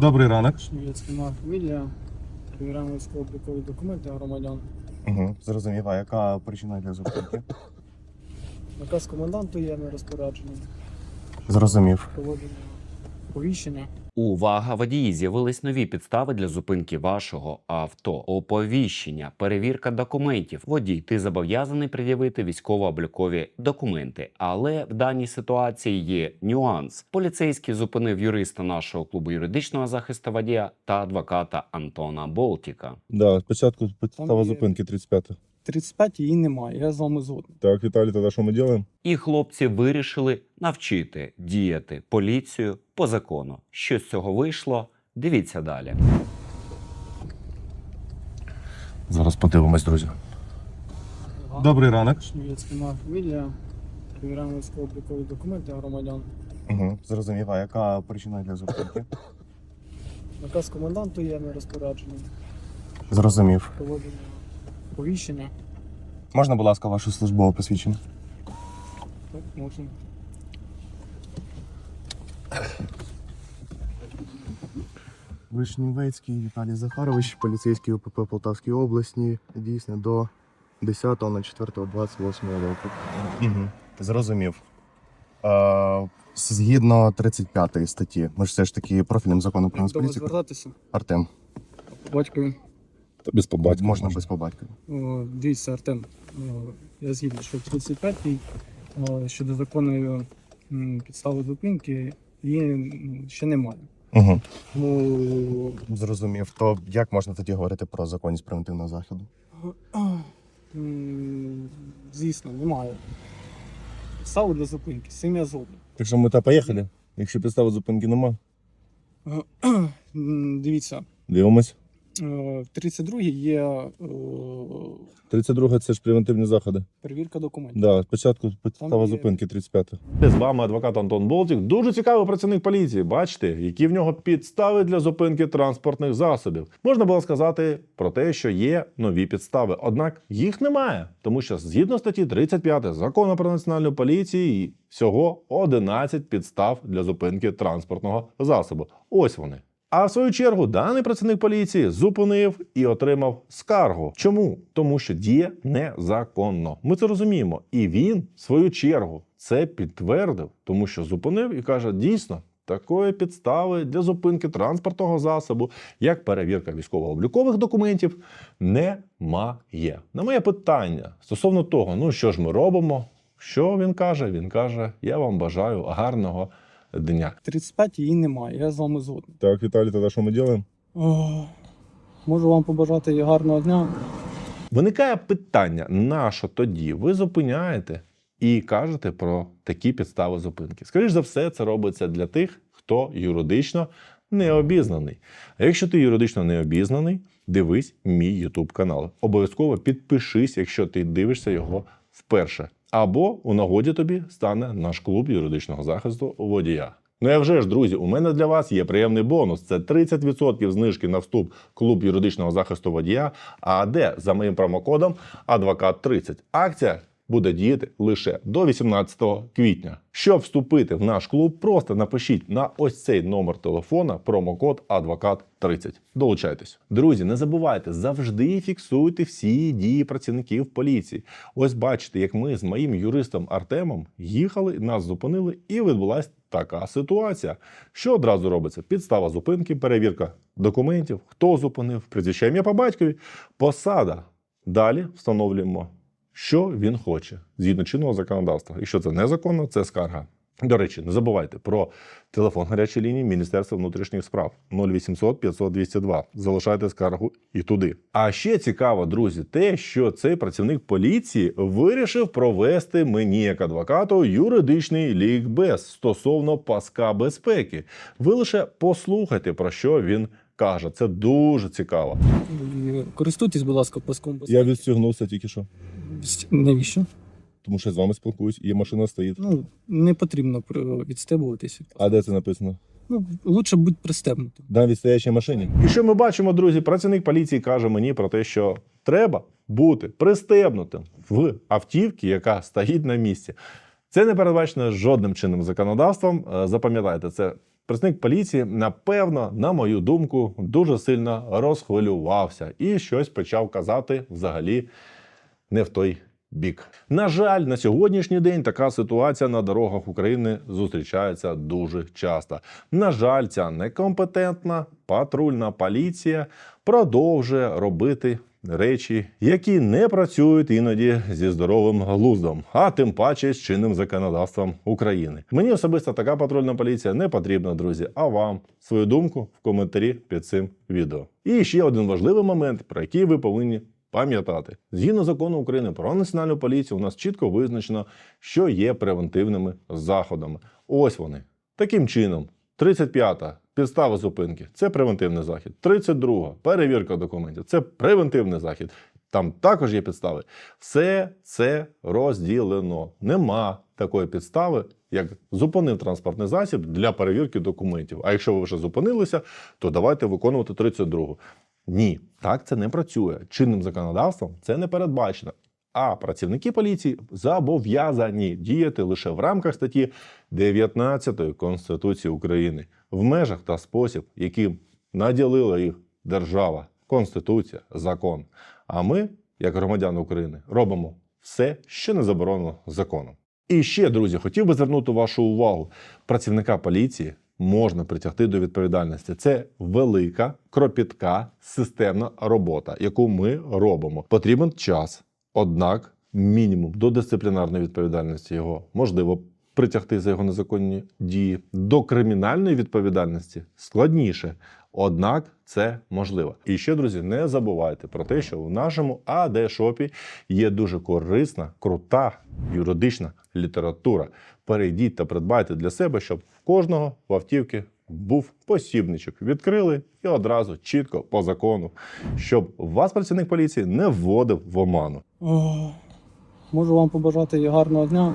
Добрий ранок. Шмілецька моя фамілія. Перевіряємо військово-облікові документи громадян. Угу. Зрозумів, а яка причина для зупинки? Наказ коменданту є на розпорядження. Зрозумів. Проводимо повіщення. Увага, водії! З'явились нові підстави для зупинки вашого авто. Оповіщення, перевірка документів. Водій, ти зобов'язаний пред'явити військово-облікові документи. Але в даній ситуації є нюанс. Поліцейський зупинив юриста нашого клубу юридичного захисту водія та адвоката Антона Болтіка. Да, спочатку підстава зупинки 35. 35 її немає, я з вами згоден. Так, Віталій, тоді що ми робимо? І хлопці вирішили навчити діяти поліцію по закону. Що з цього вийшло? Дивіться далі. Зараз подивимось, друзі. Добрий ранок. Шмілецький моя фамілія. Перевіряємо військово-облікові документи громадян. Угу. Зрозумів, а яка причина для зупинки? Наказ коменданту є на розпорядження. Зрозумів. Проводимо повіщення. Можна, будь ласка, ваше службове посвідчення? Так, можна. Вишнівецький Віталій Захарович, поліцейський УПП Полтавській області, дійсно до 10.04.28 року. Угу. Зрозумів. Е, згідно 35 статті, ми ж все ж таки профільним законом про вас поліцію. звертатися. Артем, Батькові. Та без побатька. можна без побатька. О, Дивіться, Артем, о, я згідний, що в 35-й щодо законної підстави зупинки її ще немає. Угу. Ну, Зрозумів. То як можна тоді говорити про законність превентивного заходу? звісно, немає. Підстави для зупинки, з цим я згоден. Так що ми та поїхали. Якщо підстави зупинки нема, Дивіться, дивимось. Е, в 32-й є е, 32 це ж превентивні заходи. перевірка документів. Да, спочатку підстава є- зупинки 35. З вами адвокат Антон Болтік. Дуже цікавий працівник поліції. Бачите, які в нього підстави для зупинки транспортних засобів. Можна було сказати про те, що є нові підстави. Однак їх немає, тому що згідно статті 35 закону про національну поліцію всього 11 підстав для зупинки транспортного засобу. Ось вони. А в свою чергу даний працівник поліції зупинив і отримав скаргу. Чому? Тому що діє незаконно. Ми це розуміємо. І він, в свою чергу, це підтвердив, тому що зупинив і каже: дійсно. Такої підстави для зупинки транспортного засобу, як перевірка військово-облікових документів, немає. На моє питання стосовно того, ну що ж ми робимо, що він каже? Він каже: Я вам бажаю гарного дня. 35 її немає, я з вами згоден. Так, Віталій, тоді що ми робимо? О, Можу вам побажати гарного дня. Виникає питання, на що тоді ви зупиняєте і кажете про такі підстави зупинки? Скоріше за все, це робиться для тих, хто юридично не обізнаний. А якщо ти юридично не обізнаний, дивись мій YouTube канал. Обов'язково підпишись, якщо ти дивишся його вперше. Або у нагоді тобі стане наш клуб юридичного захисту водія. Ну я вже ж, друзі, у мене для вас є приємний бонус. Це 30% знижки на вступ клуб юридичного захисту водія. А де за моїм промокодом Адвокат 30. Акція буде діяти лише до 18 квітня. Щоб вступити в наш клуб, просто напишіть на ось цей номер телефона промокод Адвокат 30. Долучайтесь. Друзі, не забувайте завжди фіксуйте всі дії працівників поліції. Ось бачите, як ми з моїм юристом Артемом їхали, нас зупинили, і відбулася така ситуація. Що одразу робиться? Підстава зупинки, перевірка документів, хто зупинив, прізвище ім'я по батькові, посада. Далі встановлюємо, що він хоче згідно чинного законодавства. Якщо це незаконно, це скарга. До речі, не забувайте про телефон гарячої лінії Міністерства внутрішніх справ 0800 500 202. Залишайте скаргу і туди. А ще цікаво, друзі, те, що цей працівник поліції вирішив провести мені як адвокату юридичний лікбез стосовно паска безпеки. Ви лише послухайте про що він каже. Це дуже цікаво. Користуйтесь, будь ласка, паском безпеки. Я відстігнувся тільки що. Навіщо? Тому що я з вами спілкуюсь, і машина стоїть. Ну, не потрібно відстебуватися. А де це написано? Ну, лучше будь пристебнутим. На відстоячій машині. І що ми бачимо, друзі? Працівник поліції каже мені про те, що треба бути пристебнутим в автівці, яка стоїть на місці. Це не передбачено жодним чинним законодавством. Е, Запам'ятайте, це Працівник поліції, напевно, на мою думку, дуже сильно розхвилювався і щось почав казати взагалі не в той бік. На жаль, на сьогоднішній день така ситуація на дорогах України зустрічається дуже часто. На жаль, ця некомпетентна патрульна поліція продовжує робити речі, які не працюють іноді зі здоровим глуздом, а тим паче з чинним законодавством України. Мені особисто така патрульна поліція не потрібна, друзі. А вам свою думку в коментарі під цим відео. І ще один важливий момент, про який ви повинні пам'ятати. Згідно закону України про національну поліцію, у нас чітко визначено, що є превентивними заходами. Ось вони. Таким чином, 35-та підстава зупинки це превентивний захід. 32-та перевірка документів це превентивний захід. Там також є підстави. Все це розділено. Нема такої підстави, як зупинив транспортний засіб для перевірки документів. А якщо ви вже зупинилися, то давайте виконувати 32-гу. Ні, так це не працює. Чинним законодавством це не передбачено. А працівники поліції зобов'язані діяти лише в рамках статті 19 Конституції України в межах та спосіб, яким наділила їх держава, Конституція, закон. А ми, як громадяни України, робимо все, що не заборонено законом. І ще, друзі, хотів би звернути вашу увагу: працівника поліції можна притягти до відповідальності. Це велика, кропітка, системна робота, яку ми робимо. Потрібен час, однак, мінімум до дисциплінарної відповідальності його можливо притягти за його незаконні дії. До кримінальної відповідальності складніше. Однак це можливо. І ще, друзі, не забувайте про те, що в нашому АД-шопі є дуже корисна, крута юридична література. Перейдіть та придбайте для себе, щоб в кожного в автівки був посібничок. Відкрили і одразу чітко по закону, щоб вас працівник поліції не вводив в оману. Можу вам побажати гарного дня.